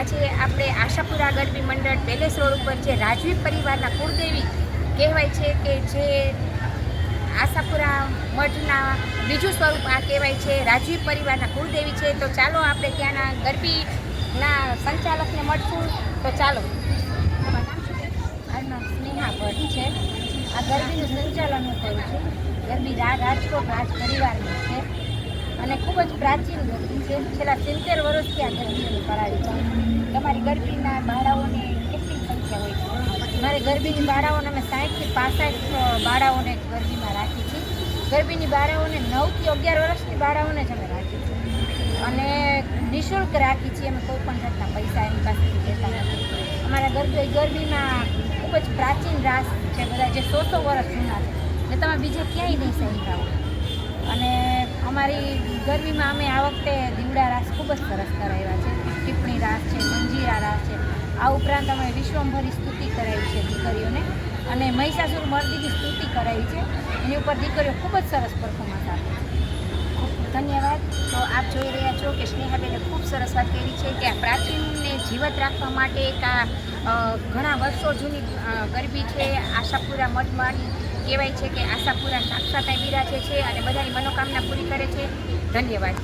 આજે આપણે આશાપુરા ગરબી મંડળ પેલેસ રોડ ઉપર જે રાજવી પરિવારના કુળદેવી કહેવાય છે કે જે આશાપુરા મઠના બીજું સ્વરૂપ આ કહેવાય છે રાજવી પરિવારના કુળદેવી છે. તો ચાલો આપણે ત્યાંના ગરબીના સંચાલકને મળશું. તો ચાલો? સ્નેહા ભટ્ટ છે. આ ગરબીનું સંચાલન હું કરું છું. ગરબી રા રાજકોટ રાજ પરિવારની છે. અને ખૂબ જ પ્રાચીન ગરબી છે. છેલ્લા સિત્તેર વર્ષથી આ ગરબી અમે કરાવી છે. તમારી ગરબીના બાળાઓને હોય ગરબીની બાળાઓને અમે સાઠથી પાસઠ બાળાઓને ગરબીમાં રાખી છીએ. ગરબીની બાળાઓને નવથી અગિયાર વર્ષની બાળાઓને જ અમે રાખી છીએ. અને નિઃશુલ્ક રાખી છીએ અમે કોઈ પણ જાતના પૈસા એની પાસેથી લેતા નથી. અમારા ગરબી, ગરબીમાં ખૂબ જ પ્રાચીન રાસ છે બધા, જે સો સો વર્ષ જૂના છે, જે તમે બીજે ક્યાંય નહીં સાંભળાવો અને અમારી ગરબીમાં અમે આ વખતે દીવડા રાસ ખૂબ જ સરસ કરાવ્યા છે. આ ઉપરાંત અમે વિશ્વંભરી સ્તુતિ કરાવી છે દીકરીઓને. અને મહિષાસુર મર્દીની સ્તુતિ કરાવી છે. એની ઉપર દીકરીઓ ખૂબ જ સરસ પરફોર્મન્સ આપે છે. ધન્યવાદ. તો આપ જોઈ રહ્યા છો કે સ્નેહાબેને ખૂબ સરસ વાત કરી છે કે આ પ્રાચીનને જીવત રાખવા માટે એક આ ઘણા વર્ષો જૂની ગરબી છે. આશાપુરા મઠમાં કહેવાય છે કે આશાપુરા સાક્ષાત બિરાજે છે અને બધાની મનોકામના પૂરી કરે છે. ધન્યવાદ.